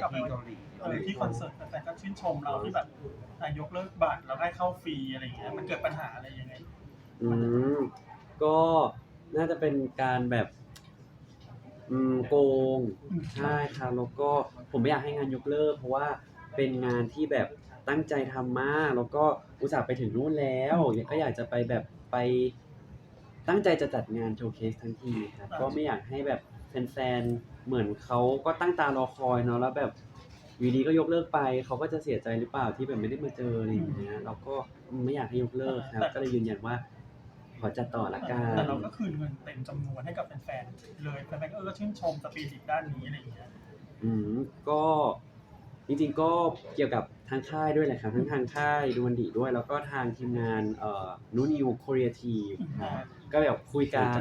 กลับไปที่เกาหลีเออที่คอนเสิร์ตแฟนๆก็ชื่นชมเราที่แบบอะยกเลิกบัตรเราได้เข้าฟรีอะไรอย่างเงี้ยมันเกิดปัญหาอะไรยังไงอืมก็น่าจะเป็นการแบบ อืมโกงอืมใช่ครับแล้วก็ผมไม่อยากให้งานยกเลิก เพราะว่าเป็นงานที่แบบตั้งใจทำมาก แล้วก็อุตส่าห์ไปถึงนู่นแล้วก็อยากจะไปแบบไปตั้งใจจะจัดงานโชว์เคสทั้งทีครับก็ไม่อยากให้แบบแฟนๆ เหมือนเขาก็ตั้งตารอคอยเนาะแล้วแบบอยู่ดีก็ยกเลิกไปเขาก็จะเสียใจหรือเปล่าที่แบบไม่ได้มาเจออะไรอย่างเงี้ยเราก็ไม่อยากให้ยกเลิกครับก็เลยยืนยันว่าขอจัดต่อละกันแต่เราก็คืนเงินเต็มจำนวนให้กับแฟนๆเลยแฟนๆก็เออก็ชื่นชมสปิริตด้านนี้อะไรอย่างเงี้ยอืมก็จริงๆก็เกี่ยวกับทางค่ายด้วยแหละครับทั้งทางค่ายดูวันดีด้วย แล้วก็ทางทีมงานเอ่อนูนิวโคเรียทีมก็แบบคุยกัน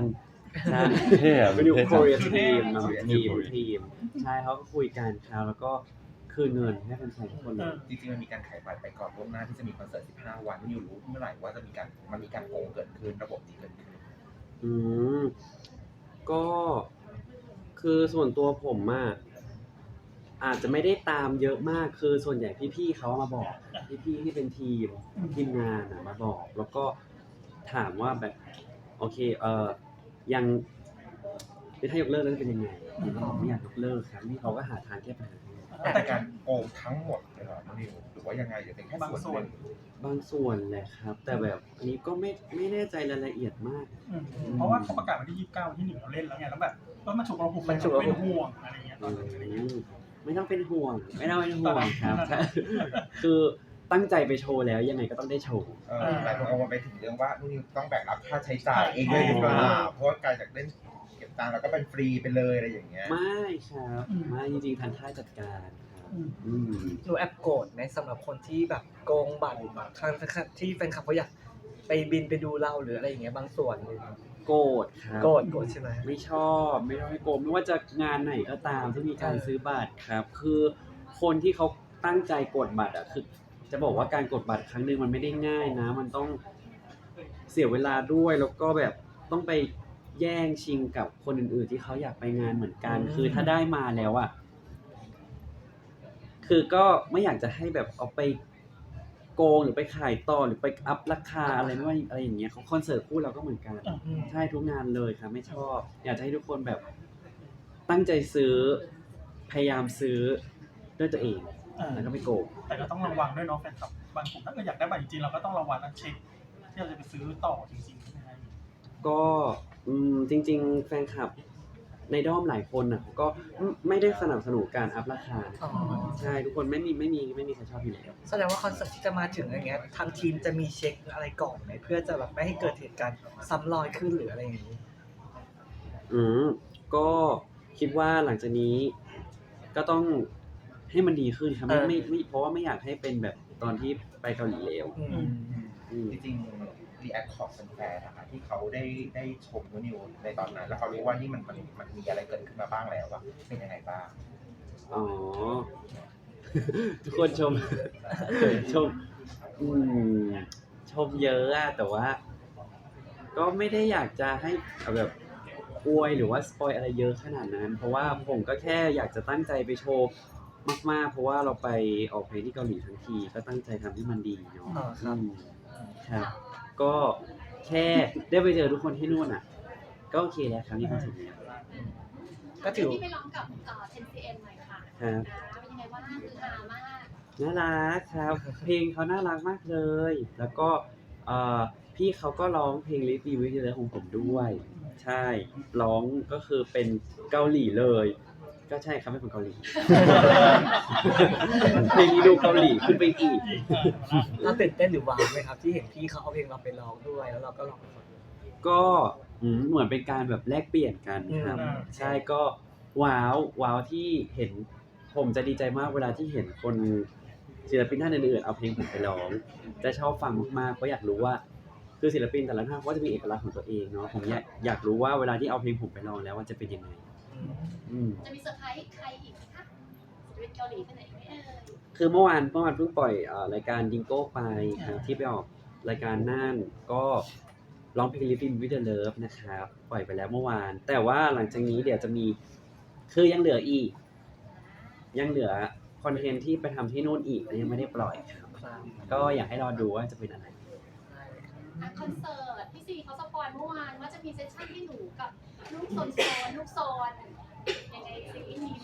ใช่เท่อะนูนิวโคเรียเท่ทีมเนาะเท่ทีมทีมใช่เขาก็คุยกันครับแล้วก็คืนเงินให้แฟนๆทุกคนเลย จริงๆมันมีการขายบัตรไปก่อนล่วงหน้าที่จะมีคอนเสิร์ต 15 วันที่อยู่รู้เมื่อไหร่ว่าจะมีการมันมีการโกงเกิดขึ้นระบบนี้เกิดขึ้น อืมก็คือส่วนตัวผมอะอาจจะไม่ได้ตามเยอะมากคือส่วนใหญ่พี่ๆเขามาบอกพี่ๆที่เป็นทีมทีมงานอะมาบอก แล้วก็ถามว่าแบบ โอเค เออ ยังถ้ายกเลิกแล้วจะเป็นยังไงผมก็บอกไม่อยากยกเลิกครับนี่เขาก็หาทางแก้ปัญหาให้แต่แต่การโกงทั้งหมดเลยเหรอน้องนิวหรือว่ายังไงหรือเป็นแค่บางส่ส่ววนน หนึ่งบางส่วนแหละครับ แต่แบบอันนี้ก็ไม่ไม่แน่ใจรายละเอียดมาก อืมเพราะว่าเขาประกาศวันที่29วันที่หนึ่งเราเล่นแล้วไงแล้วแบบเออมันฉุกระหุกมันฉุกระหุก เป็นห่วงอะไรอย่างเงี้ยตอนนั้นอะไรอย่างเงี้ย ไม่ต้องเป็นห่วง ไม่ต้องเป็นห่วงครับ คือ ตั้งใจไปโชว์แล้วยังไงก็ต้องได้โชว์ เออหลายคนเอาไปถึงเรื่องว่านุ่นนิวต้องแบกรับค่าใช้จ่ายเองเลยหรือเปล่าเพราะว่าการจากเล่นเก็บตังค์แล้วก็เป็นฟรีไปเลยอะไรอย่างเงี้ย ไม่ครับไม่จริงๆทางค่ายจัดการครับอืมอืมหนูแอบโกรธไหมสำหรับคนที่แบบโกงบัตรทางที่แฟนคลับเขาอยากไปบินไปดูเราหรืออะไรอย่างเงี้ยบางส่วนโกรธครับ โกรธโกรธใช่ไหม ไม่ชอบไม่ต้องให้โกรธไม่ว่าจะงานไหนก็ตามที่มีการเออ ซื้อบัตรครับ คือคนที่เขาตั้งใจกดบัตรอะคือ จะบอกว่าการกดบัตรครั้งหนึ่งมันไม่ได้ง่ายนะ มันต้องเสียเวลาด้วยแล้วก็แบบต้องไปแย่งชิงกับคนอื่นๆ ที่เขาอยากไปงานเหมือนกัน คือถ้าได้มาแล้วอะคือก็ไม่อยากจะให้แบบเอาไปโกงหรือไปขายต่อหรือไปอัพราคาอะไรไม่ว่าอะไรอย่างเงี้ยของคอนเสิร์ตคู่เราก็เหมือนกันอืมใช่ทุกงานเลยครับไม่ชอบ อยากจะให้ทุกคนแบบตั้งใจซื้อพยายามซื้อด้วยตัวเองเออ แล้วก็ไม่โกงแต่ก็ต้องระวังด้วยเนาะแฟนคลับบางกลุ่มถ้าเกิดอยากได้บัตรจริงๆเราก็ต้องระวังและเช็คที่เราจะไปซื้อต่อจริงๆใช่ไหมครับก็อืมจริง ๆ แฟนคลับในด้อมหลายคนน่ะเขาก็ไม่ได้สนับสนุนการอัพราคานะอ๋อใช่ทุกคนไม่มีไม่มีไม่มีใครชอบอยู่แล้วแสดงว่าคอนเสิร์ตที่จะมาถึงอย่างเงี้ยทางทีมจะมีเช็คอะไรก่อนไหมเพื่อจะแบบไม่ให้เกิดเหตุการณ์ซ้ำรอยขึ้นหรืออะไรอย่างนี้ อืมก็คิดว่าหลังจากนี้ก็ต้อง ให้มันดีขึ้นครับไม่เออไม่ไม่เพราะว่าไม่อยากให้เป็นแบบตอนที่ไปเกาหลีแล้วอืมอืม จริงๆรีแอคของแฟนๆนะคะที่เขาได้ได้ชมนุ่นนิวในตอนนั้น แล้วเขารู้ว่านี่มันมันมันมีอะไรเกิดขึ้นมาบ้างแล้วว่าเป็นยังไงบ้าง อ๋อ ทุกคนชม ชมอืมชมเยอะอะแต่ว่า ก็ไม่ได้อยากจะให้เอาแบบอวยหรือว่าสปอยอะไรเยอะขนาดนั้น เพราะว่าผมก็แค่อยากจะตั้งใจไปโชว์ มาก ๆ เพราะว่าเราไปออกเพลงที่เกาหลีทั้งที ก็ตั้งใจทำให้มันดีเนาะอ๋อครับ อืมครับ ก็แค่ได้ไปเจอทุกคนที่นู่นอะ ก็โอเคแล้วครับนี่ความสุขแล้วก็ถือ ที่ไปร้องกับเอ่อ 10cm หน่อยค่ะครับนะเป็นยังไงบ้างคือฮามาก น่ารักครับ เพลงเขาน่ารักมากเลย แล้วก็เอ่อพี่เขาก็ร้องเพลง Live Be With You ของผมด้วย ใช่ ร้องก็คือเป็นเกาหลีเลย ก็ใช่ครับเป็นคนเกาหลี เพลงนี้ดูเกาหลีขึ้นไปอีก เราตื่นเต้นหรือว้าวไหมครับ ที่เห็นพี่เขาเอาเพลงเราไปร้องด้วยแล้วเราก็ร้องไปฟังก็อืมเหมือนเป็นการแบบแลกเปลี่ยนกันครับ อืม ใช่ก็ว้าวว้าวที่เห็นผมจะดีใจมากเวลาที่เห็นคนศิลปินท่านอื่นๆเอาเพลงผมไปร้อง จะชอบฟังมากๆเพราะอยากรู้ว่า คือศิลปินแต่ละท่านเขาก็จะมีเอกลักษณ์ของตัวเองเนาะผมอยากอยากรู้ว่าเวลาที่เอาเพลงผมไปร้องแล้วว่าจะเป็นยังไง อืมจะมีเซอร์ไพรส์ใครอีกไหมคะจะเป็นเกาหลีไปไหนไหมเอ่ยคือเมื่อวานเมื่อวานเพิ่งปล่อยเอ่อรายการดิงโก้ไปครับที่ไปออกรายการน่านก็ร้องเพลง Live in with the Love นะครับปล่อยไปแล้วเมื่อวาน แต่ว่าหลังจากนี้เดี๋ยวจะมีคือยังเหลืออีก ยังเหลือคอนเทนต์ที่ไปทำที่นู่นอีกแต่ยังไม่ได้ปล่อยครับครับ ก็อยากให้รอดูว่าจะเป็นอะไรได้ นะคอนเสิร์ตพี่ซีเขาสปอยเมื่อวานว่าจะมีเซสชั่นให้หนูกับลูกโซนโซนลูกโซนยังไงซีรีส์นี้